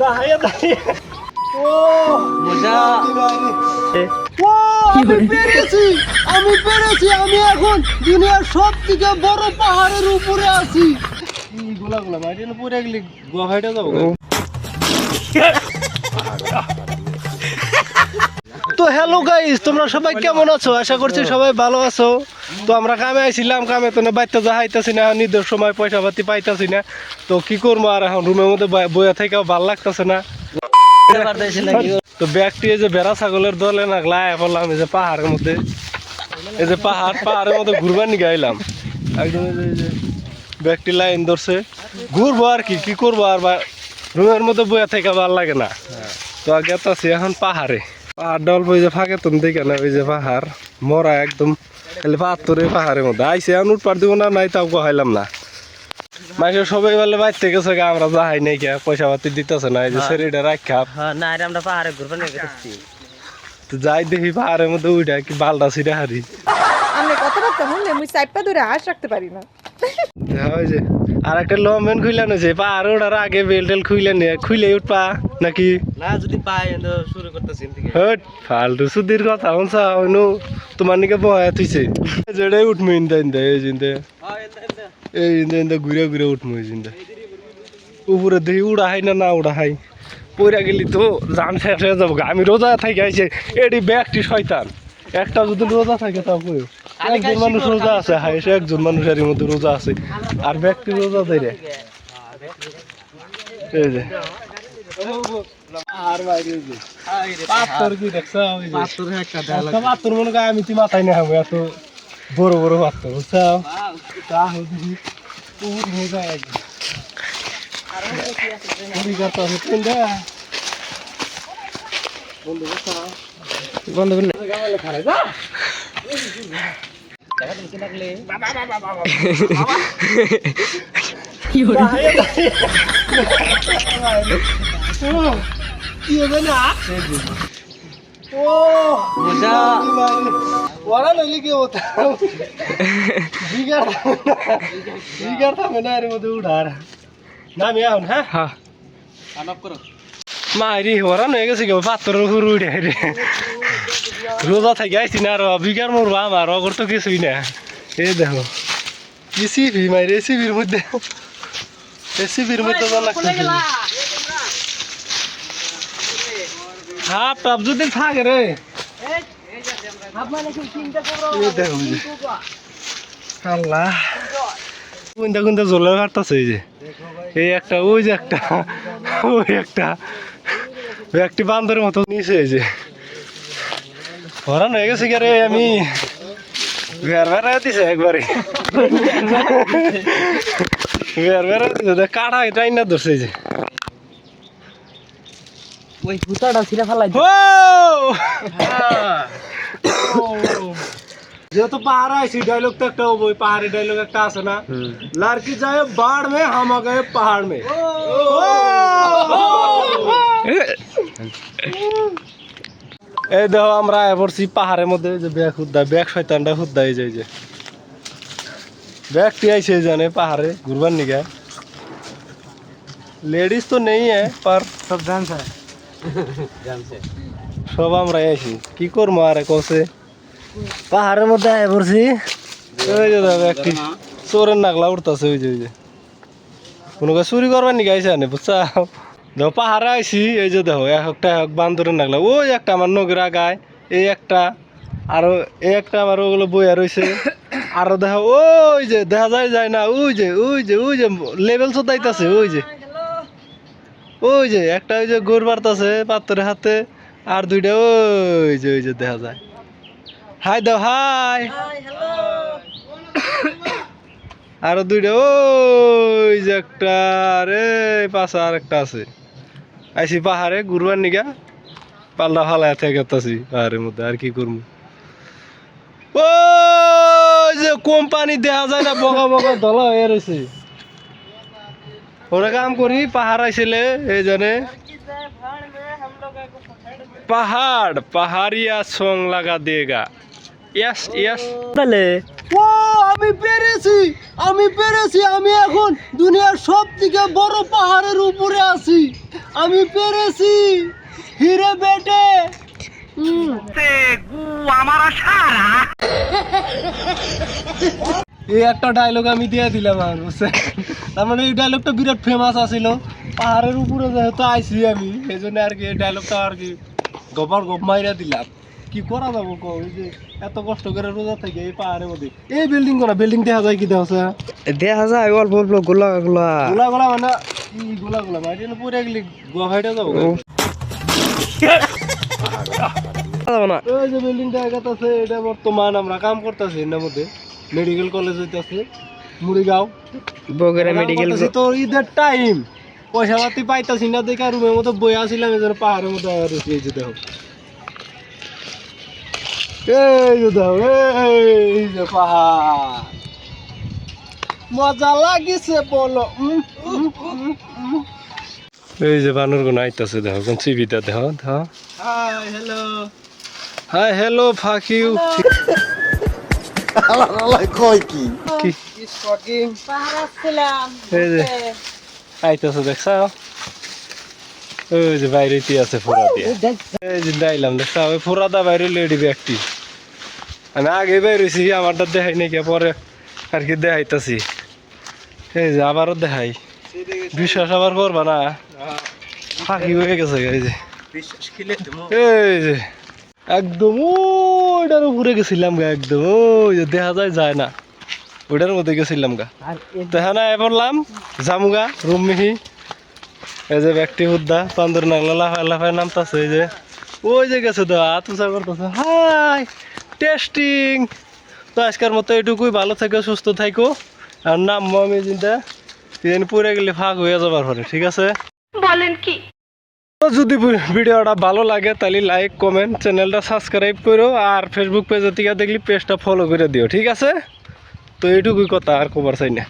দাঁড়িয়ে দাঁড়িয়ে ও মজা ও আমি পেরেছি আমি পেরেছি আমি এখন দুনিয়ার সব থেকে বড় পাহাড়ের উপরে আছি গোলা গোলা মারি পরে গেলে গুয়াহাটিতে যাব তো হ্যালো গাইস তোমরা সবাই কেমন আছো? আশা করছি সবাই ভালো আছো। তো আমরা কামে আইছিলাম কামে তো না বাইতে যা হাইতাছি না নিজের সময় পয়সা পাতি পাইতাছি না। তো কি করব আর এখন? রুমের মধ্যে বইয়া থেকে ভালো লাগতেছে না। তো ব্যাগটি এই যে বেড়া ছাগলের দলে না নাগলা পড়লাম এই যে পাহাড়ের মধ্যে। এই যে পাহাড় পাহাড়ের মধ্যে ঘুরবার নিয়ে গাইলাম একদম ব্যাগটি লাইন ধরছে। ঘুরবো আর কি কি করব আর বা রুমের মধ্যে বইয়া থেকে ভালো লাগে না। তো আগে তো আছি এখন পাহাড়ে। পাহাড় ডল বই যে ফাঁকে তুমি দেখে না ওই যে পাহাড় মরা একদম খালি পাথরে পাহাড়ের মধ্যে। আইসে এখন উঠপার দিব না নাই তাও কহাইলাম না। মাইকে সবাই বলে বাইতে গেছে গা, আমরা যাহাই নাই কে পয়সা পাতি দিতেছে না এই যে শরীরটা রাখা হ্যাঁ না আমরা পাহাড়ে ঘুরবার নিয়ে যাই দেখি পাহাড়ের মধ্যে উঠা কি বালটা ছিঁড়ে হারি। আমি কথাবার্তা শুনলে মুই চাইপা ধরে হাঁস রাখতে পারি না। ওই যে আর একটা লম্বেন খুইলেন হয়েছে পাহাড় ওঠার আগে বেল টেল খুইলেন খুইলে উঠপা নাকি? না যদি পাই তো শুরু করতেছি হট ফালতু সুদির কথা হনসা হইনু তোমার নিকে বয়া তুইছে যেটাই উঠমু ইন্দা ইন্দা এই জিন্দে এই ইন্দা ইন্দা ঘুরে ঘুরে উঠমু এই জিন্দা উপরে দেখি উড়া হাই না না উড়া হাই? পইরা গেলি তো জান শেষ হয়ে যাব। আমি রোজা থাকি আইছে এটি ব্যাগটি শয়তান। একটা যদি রোজা থাকে তাও কই একজন মানুষ রোজা আছে হাই সে একজন মানুষ এর মধ্যে রোজা আছে। আর ব্যক্তি রোজা দেয় রে। এই যে। আর বাইরে যে। পাথর কি দেখছ? ওই যে। পাথর একটা একটা পাথর মনে কর আমি তুই মাথায় না হবে এত বড় বড় বুঝছ? হদি উঠ হয়ে যায় একদম পুরি করতে হবে তিনটা বন্ধু বুঝছ বন্ধ করে গামালে খারাই যা কি হবে না ও মজা ওরা নইলে কি হতো বিগার বিগার থামে না এর মধ্যে উঠার নামি এখন হ্যাঁ হ্যাঁ মারি ওরা নয়ে গেছে কেউ পাত্র হুরু উঠে রে রোজা থেকে আইসি না আর বিগার মরবো আমার অগর তো কিছুই না। এ দেখো। কি সিপি মারি সিপির মধ্যে। সিপির মধ্যে তো লাগতেছে হাফ টাপ যদি থাকে রে কোনটা কোনটা জলে যে? এই একটা, ওই যে একটা, ওই একটা। একটি বান্দরের মতো নিচে যে। হরান হয়ে গেছে রে আমি ঘর বেড়া দিছে একবারে। ঘর বেড়া দিছে কাটা এটাই না ধরছে যে। ওই হুতাটা ছিঁড়ে ফেলাই যেহেতু পাহাড় আইসি ডায়লগ তো একটা ওই পাহাড়ি ডায়লগ একটা আছে না। লারকি যায় বাড় মে হামা গয়ে পাহাড় মে। এই দেখো আমরা পড়ছি পাহাড়ের মধ্যে যে ব্যাগ হুদ্দা ব্যাগ শয়তানটা হুদ্দা এই যে ব্যাগটি আইছে জানে পাহাড়ে ঘুরবার নিগা। লেডিস তো নেই হ্যাঁ পার। সব জানছে। সব আমরা আইছি। কি করব আর কসে? পাহাড়ের মধ্যে আয় পড়ছি। ওই যে দাদা একটি চোরের নাগলা উঠতেছে ওই যে ওই যে। কোনো চুরি করবার নিগা আইসে নে বুঝছা দেখো পাহাড়ে আইছি, এই যে দেখো, এক একটা বান্দরের নাগলা। ওই একটা আমার নগের আগায়, এই একটা, আরও এই একটা আমার ওগুলো বইয়া রয়েছে আরও দেখো, ওই যে, দেখা যায় যায় না, ওই যে ওই যে ওই যে, লেভেল চোদাইতেছে ওই যে। ওই যে, একটা ওই যে গোর বাড়তাছে পাত্রের হাতে, আর দুইটা ওই যে ওই যে, দেখা যায়। হাই দাও, হাই। আর দুইটা, ওই যে একটা রে পাশে আর একটা আছে। আইসি পাহাড়ে ঘুরবার নিগা। পাল্লা ফালায় থেকে তাছি পাহাড়ের মধ্যে আর কি করব? ও যে কোম্পানি দেখা যায় না বগা বগা ধলা হয়ে রয়েছে ওরা কাম করি পাহাড় আইছিলে এই জানে পাহাড় পাহাড়িয়া সং লাগা দেগা। ইয়াস ইয়াস। তাহলে? ও আমি পেরেছি আমি পেরেছি আমি এখন দুনিয়ার সব থেকে বড় পাহাড়ের উপরে আছি। আমি পেরেছি। হিরে বেটে। এই একটা ডায়লগ আমি দিয়ে দিলাম আর বুঝছেন? তার মানে এই ডায়লগটা বিরাট ফেমাস আছিল। পাহাড়ের উপরে যেহেতু আইছি আমি সেই জন্য আর কি এই ডায়লগটা আর কি গপার গপ মাইরা দিলাম। কি করা যাব কো ওই যে এত কষ্ট করে রোজা থেকে এই পাহাড়ের মধ্যে। এই বিল্ডিং করা বিল্ডিং দেখা যায় কি দেখা দেখা যায় অল্প অল্প গোলা গোলা। গোলা গোলা মানে কি গোলা গোলা? না পুরে গেলি গোয়া ফাইটা যাব না। ওই যে বিল্ডিংটা এগাতাছে এটা বর্তমান আমরা কাম করতেছি এর মধ্যে। মেডিকেল কলেজ হইতাছে মুড়িগাঁও। বগুড়া মেডিকেল তো ঈদের টাইম পয়সা পাতি পাইতাছি না দেখে রুমের মধ্যে বই আসিলাম এই জন্য পাহাড়ের মধ্যে আয়া এই যে দেখো। এই যে এই যে পাহাড়। মজা লাগিছে বলো। এই যে বানরগুলো আইতাছে দেখো কোন চিবিটা দেখো দেখো। Hi hello. Hi hello fuck you. কি? এই যে আইতাছে দেখছা? ওই যে বাইরে আছে ফোরা দিয়ে। এই যে ডাইলাম দেখছা? ওই ফোরাদা বাইরে লেডি ব্যক্তি। আমি আগে বেরোছি আমারটা দেখাই নাকি পরে আর কি দেখাইতাছি। এই যে আবারও দেখাই। বিশ্বাস আবার করবা না? ফাঁকি হয়ে গেছে এই যে। এই যে একদম ওইটার উপরে গেছিলাম গা একদম। ওই যে দেখা যায় যায় না। ওইটার মধ্যে গেছিলাম গা। আর দেখা না বললাম জামুগা রুম মিহি। এই যে ব্যক্তি হুদ্দা পান্দর নাগলা লাফায় লাফায় নামতাছে এই যে। ওই যে গেছে তো হাত উঁচা করতেছে হাই টেস্টিং। তো আজকের মতো এটুকুই ভালো থাকো সুস্থ থাকো। আর নামবো আমি চিন্তা তিনি পুরে গেলে ফাঁক হয়ে যাবার পরে ঠিক আছে? বলেন কি? তো যদি ভিডিওটা ভালো লাগে তাহলে লাইক কমেন্ট চ্যানেলটা সাবস্ক্রাইব করো আর ফেসবুক পেজের থেকে দেখলি পেজটা ফলো করে দিও ঠিক আছে? তো এইটুকুই কথা আর খবর চাই না।